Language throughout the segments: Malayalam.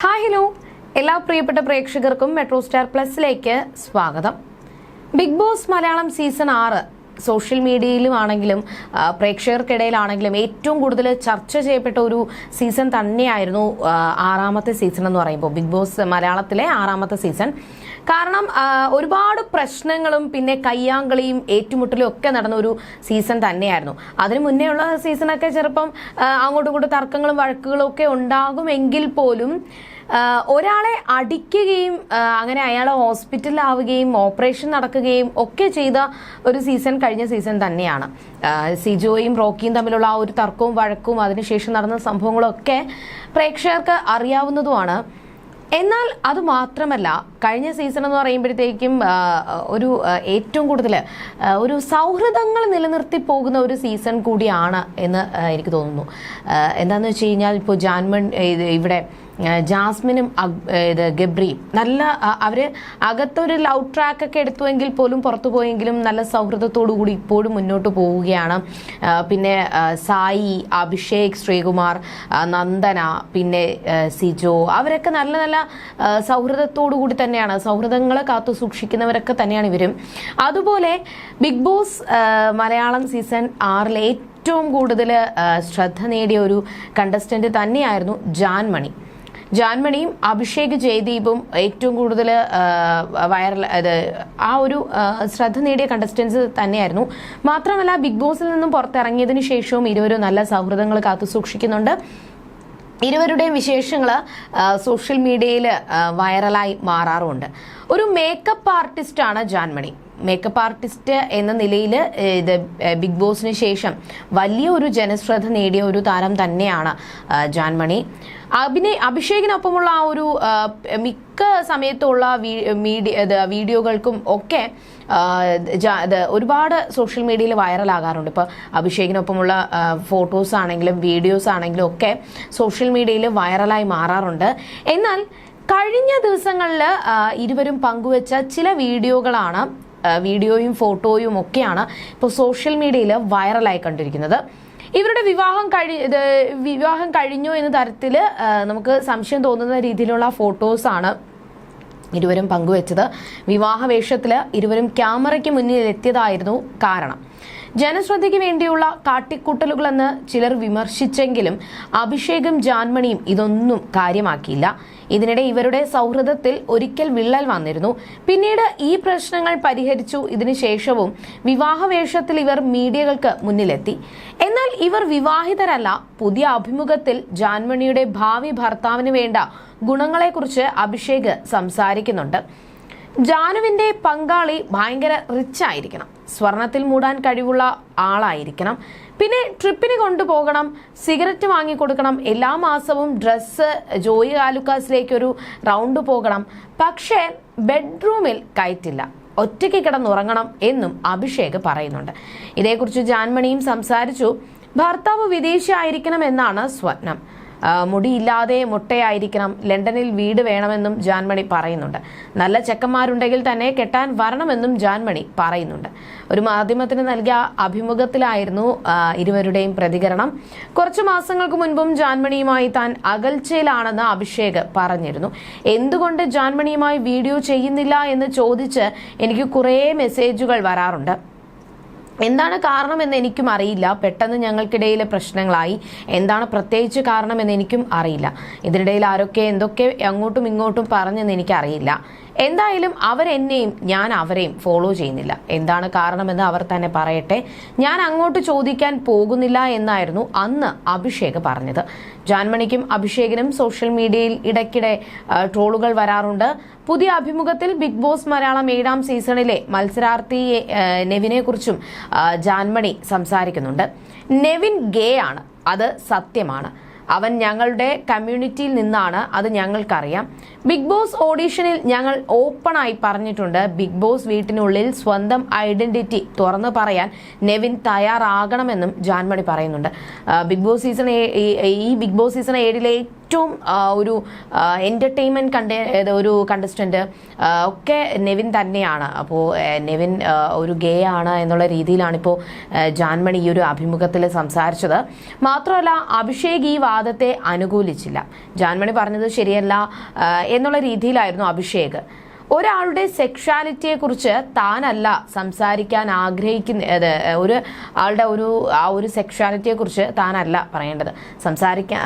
Hi hello. എല്ലാ പ്രിയപ്പെട്ട പ്രേക്ഷകർക്കും മെട്രോ സ്റ്റാർ പ്ലസിലേക്ക് സ്വാഗതം. ബിഗ് ബോസ് മലയാളം സീസൺ ആറ് സോഷ്യൽ മീഡിയയിലും ആണെങ്കിലും പ്രേക്ഷകർക്കിടയിലാണെങ്കിലും ഏറ്റവും കൂടുതൽ ചർച്ച ചെയ്യപ്പെട്ട ഒരു സീസൺ തന്നെയായിരുന്നു ആറാമത്തെ സീസൺ എന്ന് പറയുമ്പോൾ ബിഗ് ബോസ് മലയാളത്തിലെ ആറാമത്തെ സീസൺ. കാരണം ഒരുപാട് പ്രശ്നങ്ങളും പിന്നെ കയ്യാങ്കളിയും ഏറ്റുമുട്ടലും ഒക്കെ നടന്ന ഒരു സീസൺ തന്നെയായിരുന്നു. അതിന് മുന്നേ ഉള്ള സീസണൊക്കെ ചെറുപ്പം അങ്ങോട്ടും ഇങ്ങോട്ടും തർക്കങ്ങളും വഴക്കുകളും ഒക്കെ ഉണ്ടാകുമെങ്കിൽ പോലും ഒരാളെ അടിക്കുകയും അങ്ങനെ അയാൾ ഹോസ്പിറ്റലാവുകയും ഓപ്പറേഷൻ നടക്കുകയും ഒക്കെ ചെയ്ത ഒരു സീസൺ കഴിഞ്ഞ സീസൺ തന്നെയാണ്. സിജോയും റോക്കിയും തമ്മിലുള്ള ആ ഒരു തർക്കവും വഴക്കും അതിനുശേഷം നടന്ന സംഭവങ്ങളൊക്കെ പ്രേക്ഷകർക്ക് അറിയാവുന്നതുമാണ്. എന്നാൽ അത് മാത്രമല്ല കഴിഞ്ഞ സീസൺ എന്ന് പറയുമ്പോഴത്തേക്കും ഒരു ഏറ്റവും കൂടുതൽ ഒരു സൗഹൃദങ്ങൾ നിലനിർത്തി പോകുന്ന ഒരു സീസൺ കൂടിയാണ് എന്ന് എനിക്ക് തോന്നുന്നു. എന്താണെന്ന് വെച്ച് കഴിഞ്ഞാൽ ഇപ്പോൾ ജാൻമൺ ഇവിടെ ജാസ്മിനും ഇത് ഗബ്രിയും. നല്ല അവർ അകത്തൊരു ലവ് ട്രാക്ക് ഒക്കെ എടുത്തുവെങ്കിൽ പോലും പുറത്തു പോയെങ്കിലും നല്ല സൗഹൃദത്തോടു കൂടി ഇപ്പോഴും മുന്നോട്ട് പോവുകയാണ്. പിന്നെ സായി അഭിഷേക് ശ്രീകുമാർ നന്ദന പിന്നെ സിജോ അവരൊക്കെ നല്ല നല്ല സൗഹൃദത്തോടു കൂടി തന്നെയാണ്. സൗഹൃദങ്ങളെ കാത്തു സൂക്ഷിക്കുന്നവരൊക്കെ തന്നെയാണ് ഇവരും. അതുപോലെ ബിഗ് ബോസ് മലയാളം സീസൺ ആറിലെ ഏറ്റവും കൂടുതൽ ശ്രദ്ധ നേടിയ ഒരു കണ്ടസ്റ്റന്റ് തന്നെയായിരുന്നു ജാൻമണി. ജാൻമണിയും അഭിഷേക് ജയദീപും ഏറ്റവും കൂടുതൽ വൈറൽ അത് ആ ഒരു ശ്രദ്ധ നേടിയ കണ്ടസ്റ്റൻസ് തന്നെയായിരുന്നു. മാത്രമല്ല ബിഗ് ബോസിൽ നിന്നും പുറത്തിറങ്ങിയതിനു ശേഷവും ഇരുവരും നല്ല സൗഹൃദങ്ങൾ കാത്തു സൂക്ഷിക്കുന്നുണ്ട്. ഇരുവരുടെയും വിശേഷങ്ങൾ സോഷ്യൽ മീഡിയയിൽ വൈറലായി മാറാറുമുണ്ട്. ഒരു മേക്കപ്പ് ആർട്ടിസ്റ്റാണ് ജാൻമണി. മേക്കപ്പ് ആർട്ടിസ്റ്റ് എന്ന നിലയിൽ ഇത് ബിഗ് ബോസിന് ശേഷം വലിയ ഒരു ജനശ്രദ്ധ നേടിയ ഒരു താരം തന്നെയാണ് ജാൻമണി. അഭിനയ അഭിഷേകിനൊപ്പമുള്ള ആ ഒരു മിക്ക സമയത്തുള്ള മീഡിയ വീഡിയോകൾക്കും ഒക്കെ ഒരുപാട് സോഷ്യൽ മീഡിയയിൽ വൈറലാകാറുണ്ട്. ഇപ്പോൾ അഭിഷേകിനൊപ്പമുള്ള ഫോട്ടോസ് ആണെങ്കിലും വീഡിയോസ് ആണെങ്കിലും ഒക്കെ സോഷ്യൽ മീഡിയയിൽ വൈറലായി മാറാറുണ്ട്. എന്നാൽ കഴിഞ്ഞ ദിവസങ്ങളിൽ ഇരുവരും പങ്കുവച്ച ചില വീഡിയോകളാണ് വീഡിയോയും ഫോട്ടോയും ഒക്കെയാണ് ഇപ്പോൾ സോഷ്യൽ മീഡിയയിൽ വൈറലായി കണ്ടിരിക്കുന്നത്. ഇവരുടെ വിവാഹം കഴി വിവാഹം കഴിഞ്ഞോ എന്ന തരത്തിൽ നമുക്ക് സംശയം തോന്നുന്ന രീതിയിലുള്ള ഫോട്ടോസാണ് ഇരുവരും പങ്കുവച്ചത്. വിവാഹ വേഷത്തിൽ ഇരുവരും ക്യാമറയ്ക്ക് മുന്നിൽ എത്തിയതായിരുന്നു കാരണം. ജനശ്രദ്ധയ്ക്ക് വേണ്ടിയുള്ള കാട്ടിക്കൂട്ടലുകളെന്ന് ചിലർ വിമർശിച്ചെങ്കിലും അഭിഷേകും ജാൻമണിയും ഇതൊന്നും കാര്യമാക്കിയില്ല. ഇതിനിടെ ഇവരുടെ സൗഹൃദത്തിൽ ഒരിക്കൽ വിള്ളൽ വന്നിരുന്നു. പിന്നീട് ഈ പ്രശ്നങ്ങൾ പരിഹരിച്ചു. ഇതിനുശേഷവും വിവാഹ വേഷത്തിൽ ഇവർ മീഡിയകൾക്ക് മുന്നിലെത്തി. എന്നാൽ ഇവർ വിവാഹിതരല്ല. പുതിയ അഭിമുഖത്തിൽ ജാൻമണിയുടെ ഭാവി ഭർത്താവിന് വേണ്ട ഗുണങ്ങളെക്കുറിച്ച് അഭിഷേക് സംസാരിക്കുന്നുണ്ട്. ജാനുവിന്റെ പങ്കാളി ഭയങ്കര റിച്ച് ആയിരിക്കണം. സ്വർണത്തിൽ മൂടാൻ കഴിവുള്ള ആളായിരിക്കണം. പിന്നെ ട്രിപ്പിന് കൊണ്ടുപോകണം സിഗരറ്റ് വാങ്ങിക്കൊടുക്കണം എല്ലാ മാസവും ഡ്രസ്സ് ജോയി ആലുക്കാസിലേക്കൊരു റൗണ്ട് പോകണം. പക്ഷേ ബെഡ്റൂമിൽ കയറ്റില്ല. ഒറ്റയ്ക്ക് കിടന്നുറങ്ങണം എന്നും അഭിഷേക് പറയുന്നുണ്ട്. ഇതേക്കുറിച്ച് ജാൻമണിയും സംസാരിച്ചു. ഭർത്താവ് വിദേശി ആയിരിക്കണം എന്നാണ് സ്വപ്നം. മുടിയില്ലാതെ മുട്ടയായിരിക്കണം. ലണ്ടനിൽ വീട് വേണമെന്നും ജാൻമണി പറയുന്നുണ്ട്. നല്ല ചെക്കന്മാരുണ്ടെങ്കിൽ തന്നെ കെട്ടാൻ വരണമെന്നും ജാൻമണി പറയുന്നുണ്ട്. ഒരു മാധ്യമത്തിന് നൽകിയ അഭിമുഖത്തിലായിരുന്നു ഇരുവരുടെയും പ്രതികരണം. കുറച്ചു മാസങ്ങൾക്ക് മുൻപും ജാൻമണിയുമായി താൻ അകൽച്ചയിലാണെന്ന് അഭിഷേക് പറഞ്ഞിരുന്നു. എന്തുകൊണ്ട് ജാൻമണിയുമായി വീഡിയോ ചെയ്യുന്നില്ല എന്ന് ചോദിച്ച് എനിക്ക് കുറേ മെസ്സേജുകൾ വരാറുണ്ട്. എന്താണ് കാരണം കാരണമെന്ന് എനിക്കും അറിയില്ല. പെട്ടെന്ന് ഞങ്ങൾക്കിടയിലെ പ്രശ്നങ്ങളായി. എന്താണ് പ്രത്യേകിച്ച് കാരണമെന്ന് എനിക്കും അറിയില്ല. ഇതിനിടയിൽ ആരൊക്കെ എന്തൊക്കെ അങ്ങോട്ടും ഇങ്ങോട്ടും പറഞ്ഞെന്ന് എനിക്കറിയില്ല. എന്തായാലും അവരെന്നെയും ഞാൻ അവരെയും ഫോളോ ചെയ്യുന്നില്ല. എന്താണ് കാരണമെന്ന് അവർ തന്നെ പറയട്ടെ. ഞാൻ അങ്ങോട്ട് ചോദിക്കാൻ പോകുന്നില്ല എന്നായിരുന്നു അന്ന് അഭിഷേക് പറഞ്ഞത്. ജാൻമണിക്കും അഭിഷേകിനും സോഷ്യൽ മീഡിയയിൽ ഇടയ്ക്കിടെ ട്രോളുകൾ വരാറുണ്ട്. പുതിയ അഭിമുഖത്തിൽ ബിഗ് ബോസ് മലയാളം ഏഴാം സീസണിലെ മത്സരാർത്ഥി നെവിനെ കുറിച്ചും ജാൻമണി സംസാരിക്കുന്നുണ്ട്. നെവിൻ ഗേ ആണ്. അത് സത്യമാണ്. അവൻ ഞങ്ങളുടെ കമ്മ്യൂണിറ്റിയിൽ നിന്നാണ് അത് ഞങ്ങൾക്കറിയാം. ബിഗ് ബോസ് ഓഡീഷനിൽ ഞങ്ങൾ ഓപ്പണായി പറഞ്ഞിട്ടുണ്ട്. ബിഗ് ബോസ് വീട്ടിനുള്ളിൽ സ്വന്തം ഐഡന്റിറ്റി തുറന്നു പറയാൻ നെവിൻ തയ്യാറാകണമെന്നും ജാൻമണി പറയുന്നുണ്ട്. ബിഗ് ബോസ് സീസൺ ഈ ബിഗ് ബോസ് സീസൺ ഏഴിലെ ഏറ്റവും ഒരു എന്റർടൈൻമെന്റ് കണ്ട ഒരു കണ്ടസ്റ്റന്റ് ഒക്കെ നെവിൻ തന്നെയാണ്. അപ്പോൾ നെവിൻ ഒരു ഗേ ആണ് എന്നുള്ള രീതിയിലാണിപ്പോൾ ജാൻമണി ഈ ഒരു അഭിമുഖത്തിൽ സംസാരിച്ചത്. മാത്രമല്ല അഭിഷേക് ഈ വാദത്തെ അനുകൂലിച്ചില്ല. ജാൻമണി പറഞ്ഞത് ശരിയല്ല എന്നുള്ള രീതിയിലായിരുന്നു അഭിഷേക്. ഒരാളുടെ സെക്ഷാലിറ്റിയെ കുറിച്ച് താനല്ല സംസാരിക്കാൻ ആഗ്രഹിക്കുന്ന ഒരു ആളുടെ ഒരു ആ ഒരു സെക്ഷാലിറ്റിയെ കുറിച്ച് താനല്ല പറയേണ്ടത്. സംസാരിക്കാൻ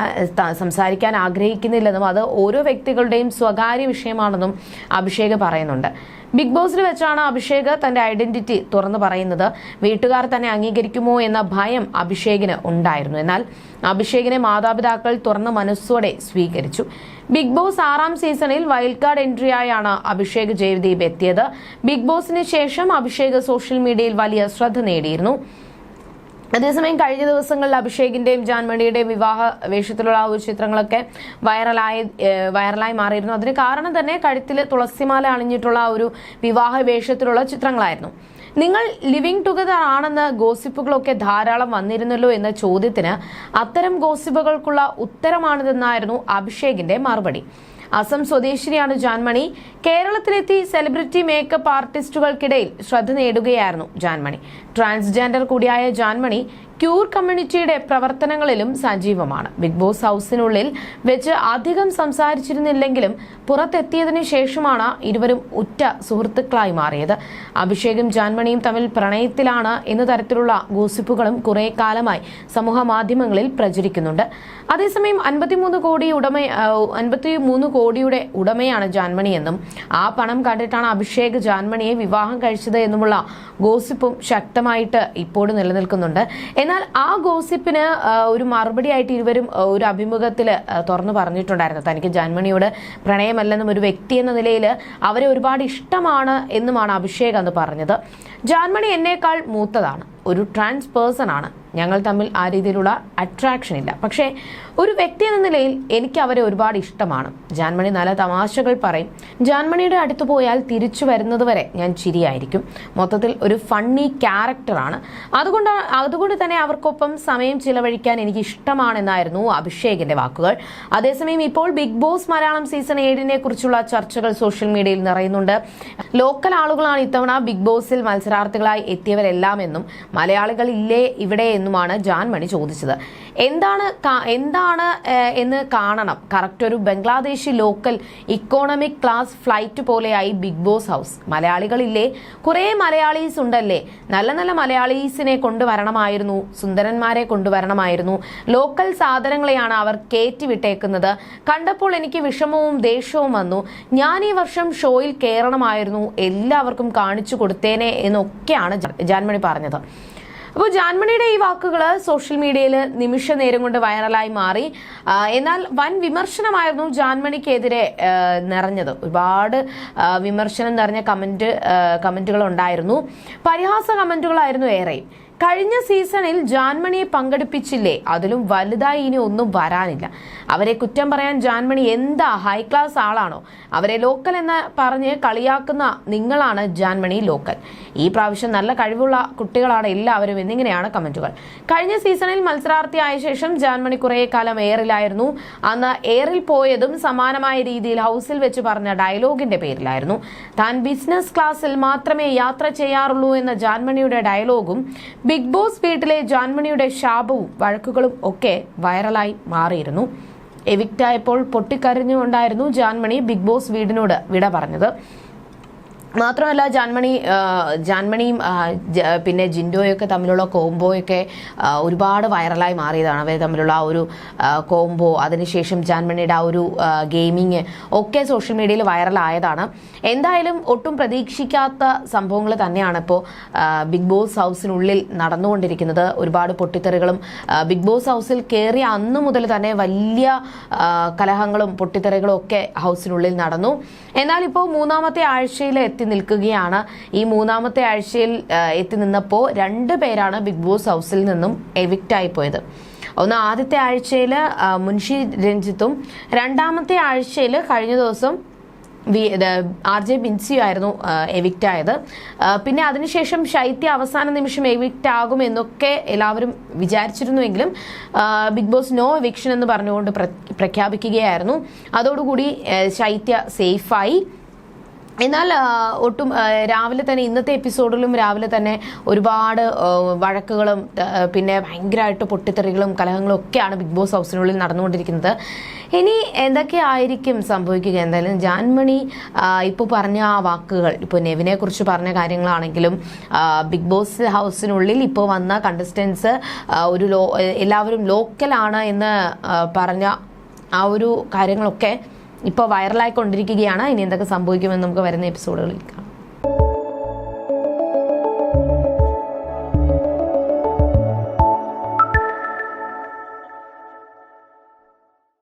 സംസാരിക്കാൻ ആഗ്രഹിക്കുന്നില്ലെന്നും അത് ഓരോ വ്യക്തികളുടെയും സ്വകാര്യ വിഷയമാണെന്നും അഭിഷേക് പറയുന്നുണ്ട്. ബിഗ് ബോസിൽ വെച്ചാണ് അഭിഷേക് തന്റെ ഐഡന്റിറ്റി തുറന്നു പറയുന്നത്. വീട്ടുകാർ തന്നെ അംഗീകരിക്കുമോ എന്ന ഭയം അഭിഷേകിന് ഉണ്ടായിരുന്നു. എന്നാൽ അഭിഷേകിനെ മാതാപിതാക്കൾ തുറന്ന മനസ്സോടെ സ്വീകരിച്ചു. ബിഗ് ബോസ് ആറാം സീസണിൽ വൈൽഡ് കാർഡ് എൻട്രിയായാണ് അഭിഷേക് ജയദീപ് എത്തിയത്. ബിഗ് ബോസിന് ശേഷം അഭിഷേക് സോഷ്യൽ മീഡിയയിൽ വലിയ ശ്രദ്ധ നേടിയിരുന്നു. അതേസമയം കഴിഞ്ഞ ദിവസങ്ങളിൽ അഭിഷേകിന്റെയും ജാൻമണിയുടെയും വിവാഹ വേഷത്തിലുള്ള ഒരു ചിത്രങ്ങളൊക്കെ വൈറലായി വൈറലായി മാറിയിരുന്നു. അതിന് കാരണം തന്നെ കഴുത്തിൽ തുളസിമാല അണിഞ്ഞിട്ടുള്ള ഒരു വിവാഹ വേഷത്തിലുള്ള ചിത്രങ്ങളായിരുന്നു. നിങ്ങൾ ലിവിങ് ടുഗദർ ആണെന്ന് ഗോസിപ്പുകളൊക്കെ ധാരാളം വന്നിരുന്നല്ലോ എന്ന ചോദ്യത്തിന് അത്തരം ഗോസിപ്പുകൾക്കുള്ള ഉത്തരമാണിതെന്നായിരുന്നു അഭിഷേകിന്റെ മറുപടി. അസം സ്വദേശിനിയാണ് ജാൻമണി. കേരളത്തിലെത്തി സെലിബ്രിറ്റി മേക്കപ്പ് ആർട്ടിസ്റ്റുകൾക്കിടയിൽ ശ്രദ്ധ നേടുകയായിരുന്നു ജാൻമണി. ട്രാൻസ്ജെൻഡർ കൂടിയായ ജാൻമണി ക്യൂർ കമ്മ്യൂണിറ്റിയുടെ പ്രവർത്തനങ്ങളിലും സജീവമാണ്. ബിഗ് ബോസ് ഹൗസിനുള്ളിൽ വെച്ച് അധികം സംസാരിച്ചിരുന്നില്ലെങ്കിലും പുറത്തെത്തിയതിനു ശേഷമാണ് ഇരുവരും ഉറ്റ സുഹൃത്തുക്കളായി മാറിയത്. അഭിഷേകും ജാൻമണിയും തമ്മിൽ പ്രണയത്തിലാണ് എന്ന തരത്തിലുള്ള ഗോസിപ്പുകളും കുറെ കാലമായി സമൂഹ മാധ്യമങ്ങളിൽ പ്രചരിക്കുന്നുണ്ട്. അതേസമയം അൻപത്തിമൂന്ന് കോടി ഉടമ അൻപത്തിമൂന്ന് കോടിയുടെ ഉടമയാണ് ജാൻമണി എന്നും ആ പണം കണ്ടിട്ടാണ് അഭിഷേക് ജാൻമണിയെ വിവാഹം കഴിച്ചത് എന്നുമുള്ള ഗോസിപ്പും ശക്തമായിട്ട് ഇപ്പോഴും നിലനിൽക്കുന്നുണ്ട്. എന്നാൽ ആ ഗോസിപ്പിന് ഒരു മറുപടി ആയിട്ട് ഇരുവരും ഒരു അഭിമുഖത്തിൽ തുറന്നു പറഞ്ഞിട്ടുണ്ടായിരുന്നു. തനിക്ക് ജന്മണിയോട് പ്രണയമല്ലെന്നും ഒരു വ്യക്തി എന്ന നിലയിൽ അവരെ ഒരുപാട് ഇഷ്ടമാണ് എന്നുമാണ് അഭിഷേക് അന്ന് പറഞ്ഞത്. ജാൻമണി എന്നേക്കാൾ മൂത്തതാണ്. ഒരു ട്രാൻസ് പേഴ്സൺ ആണ്. ഞങ്ങൾ തമ്മിൽ ആ രീതിയിലുള്ള അട്രാക്ഷൻ ഇല്ല. പക്ഷേ ഒരു വ്യക്തി എന്ന നിലയിൽ എനിക്ക് അവരെ ഒരുപാട് ഇഷ്ടമാണ്. ജാൻമണി നല്ല തമാശകൾ പറയും. ജാൻമണിയുടെ അടുത്ത് പോയാൽ തിരിച്ചു വരുന്നത് വരെ ഞാൻ ചിരിയായിരിക്കും. മൊത്തത്തിൽ ഒരു ഫണ്ണി ക്യാരക്ടറാണ് അതുകൊണ്ട് അതുകൊണ്ട് തന്നെ അവർക്കൊപ്പം സമയം ചിലവഴിക്കാൻ എനിക്ക് ഇഷ്ടമാണെന്നായിരുന്നു അഭിഷേകിന്റെ വാക്കുകൾ. അതേസമയം ഇപ്പോൾ ബിഗ് ബോസ് മലയാളം സീസൺ ഏഴിനെ കുറിച്ചുള്ള ചർച്ചകൾ സോഷ്യൽ മീഡിയയിൽ നിറയുന്നുണ്ട്. ലോക്കൽ ആളുകളാണ് ഇത്തവണ ബിഗ് ബോസിൽ മത്സരാർത്ഥികളായി എത്തിയവരെല്ലാം എന്നും മലയാളികൾ ഇല്ലേ ഇവിടെ എന്നുമാണ് ജാൻമണി ചോദിച്ചത്. എന്താണ് എന്താണ് എന്ന് കാണണം. കറക്റ്റ് ഒരു Bangladeshi local economic class flight പോലെയായി ബിഗ് ബോസ് ഹൗസ് മലയാളികളില്ലേ? കുറേ മലയാളീസ് ഉണ്ടല്ലേ? നല്ല നല്ല മലയാളീസിനെ കൊണ്ടുവരണമായിരുന്നു സുന്ദരന്മാരെ കൊണ്ടുവരണമായിരുന്നു. ലോക്കൽ സാധനങ്ങളെയാണ് അവർ കയറ്റിവിട്ടേക്കുന്നത് കണ്ടപ്പോൾ എനിക്ക് വിഷമവും ദേഷ്യവും വന്നു. ഞാൻ ഈ വർഷം ഷോയിൽ കയറണമായിരുന്നു എല്ലാവർക്കും കാണിച്ചു കൊടുത്തേനെ എന്നൊക്കെയാണ് ജാൻമണി പറഞ്ഞത്. അപ്പോൾ ജാൻമണിയുടെ ഈ വാക്കുകൾ സോഷ്യൽ മീഡിയയിൽ നിമിഷ നേരം കൊണ്ട് വൈറലായി മാറി. എന്നാൽ വൻ വിമർശനമായിരുന്നു ജാൻമണിക്കെതിരെ നിറഞ്ഞത്. ഒരുപാട് വിമർശനം നിറഞ്ഞ കമന്റ് കമന്റുകൾ ഉണ്ടായിരുന്നു. പരിഹാസ കമന്റുകളായിരുന്നു ഏറെ കഴിഞ്ഞ സീസണിൽ ജാൻമണിയെ പങ്കെടുപ്പിച്ചില്ലേ? അതിലും വലുതായി ഇനി ഒന്നും വരാനില്ല. അവരെ കുറ്റം പറയാൻ ജാൻമണി എന്താ? ഹൈ ക്ലാസ് ആളാണോ? അവരെ ലോക്കൽ എന്ന് പറഞ്ഞ് കളിയാക്കുന്ന നിങ്ങളാണ് ജാൻമണി ലോക്കൽ ഈ പ്രാവശ്യം നല്ല കഴിവുള്ള കുട്ടികളാണ് എല്ലാവരും എന്നിങ്ങനെയാണ് കമന്റുകൾ. കഴിഞ്ഞ സീസണിൽ മത്സരാർത്ഥിയായ ശേഷം ജാൻമണി കുറേ കാലം എയറിലായിരുന്നു. അന്ന് എയറിൽ പോയതും സമാനമായ രീതിയിൽ ഹൗസിൽ വെച്ച് പറഞ്ഞ ഡയലോഗിന്റെ പേരിലായിരുന്നു. താൻ ബിസിനസ് ക്ലാസ്സിൽ മാത്രമേ യാത്ര ചെയ്യാറുള്ളൂ എന്ന ജാൻമണിയുടെ ഡയലോഗും ബിഗ് ബോസ് വീട്ടിലെ ജാൻമണിയുടെ ശാപവും വഴക്കുകളും ഒക്കെ വൈറലായി മാറിയിരുന്നു. എവിക്റ്റായപ്പോൾ പൊട്ടിക്കരഞ്ഞുകൊണ്ടായിരുന്നു ജാൻമണി ബിഗ് ബോസ് വീടിനോട് വിട പറഞ്ഞത്. മാത്രമല്ല ജാൻമണി ജാൻമണിയും പിന്നെ ജിൻഡോയൊക്കെ തമ്മിലുള്ള കോംബോയൊക്കെ ഒരുപാട് വൈറലായി മാറിയതാണ്. അവർ തമ്മിലുള്ള ആ ഒരു കോംബോ അതിനുശേഷം ജാൻമണിയുടെ ആ ഒരു ഗെയിമിങ് ഒക്കെ സോഷ്യൽ മീഡിയയിൽ വൈറലായതാണ്. എന്തായാലും ഒട്ടും പ്രതീക്ഷിക്കാത്ത സംഭവങ്ങൾ തന്നെയാണ് ഇപ്പോൾ ബിഗ് ബോസ് ഹൗസിനുള്ളിൽ നടന്നുകൊണ്ടിരിക്കുന്നത്. ഒരുപാട് പൊട്ടിത്തെറികളും ബിഗ് ബോസ് ഹൗസിൽ കയറിയ അന്നു മുതൽ തന്നെ വലിയ കലഹങ്ങളും പൊട്ടിത്തെറികളും ഒക്കെ ഹൗസിനുള്ളിൽ നടന്നു. എന്നാൽ ഇപ്പോൾ മൂന്നാമത്തെ ആഴ്ചയിൽ എത്തി നിൽക്കുകയാണ്. ഈ മൂന്നാമത്തെ ആഴ്ചയിൽ എത്തി നിന്നപ്പോൾ രണ്ട് പേരാണ് ബിഗ് ബോസ് ഹൗസിൽ നിന്നും എവിക്റ്റ് ആയി പോയത്. ഒന്ന് ആദ്യത്തെ ആഴ്ചയിൽ മുൻഷി രഞ്ജിത്തും രണ്ടാമത്തെ ആഴ്ചയിൽ കഴിഞ്ഞ ദിവസം വി ആർ ജെ ബിൻസി ആയിരുന്നു എവിക്റ്റ് ആയത്. പിന്നെ അതിനുശേഷം ശൈത്യ അവസാന നിമിഷം എവിക്റ്റ് ആകും എന്നൊക്കെ എല്ലാവരും വിചാരിച്ചിരുന്നുവെങ്കിലും ബിഗ് ബോസ് നോ എവിക്ഷൻ എന്ന് പറഞ്ഞുകൊണ്ട് പ്ര- പ്രഖ്യാപിക്കുകയായിരുന്നു. അതോടുകൂടി ശൈത്യ സേഫായി. എന്നാൽ ഒട്ടും രാവിലെ തന്നെ ഇന്നത്തെ എപ്പിസോഡിലും രാവിലെ തന്നെ ഒരുപാട് വഴക്കുകളും പിന്നെ ഭയങ്കരമായിട്ട് പൊട്ടിത്തെറികളും കലഹങ്ങളും ഒക്കെയാണ് ബിഗ് ബോസ് ഹൗസിനുള്ളിൽ നടന്നുകൊണ്ടിരിക്കുന്നത്. ഇനി എന്തൊക്കെയായിരിക്കും സംഭവിക്കുക? എന്തായാലും ജാൻമണി ഇപ്പോൾ പറഞ്ഞ ആ വാക്കുകൾ ഇപ്പോൾ നെവിനെ കുറിച്ച് പറഞ്ഞ കാര്യങ്ങളാണെങ്കിലും ബിഗ് ബോസ് ഹൗസിനുള്ളിൽ ഇപ്പോൾ വന്ന കണ്ടസ്റ്റൻസ് ഒരു ലോ എല്ലാവരും ലോക്കലാണ് എന്ന് പറഞ്ഞ ആ ഒരു കാര്യങ്ങളൊക്കെ ഇപ്പോൾ വൈറലായിക്കൊണ്ടിരിക്കുകയാണ്. ഇനി എന്തൊക്കെ സംഭവിക്കുമെന്ന് നമുക്ക് വരുന്ന എപ്പിസോഡുകളിൽ കാണാം.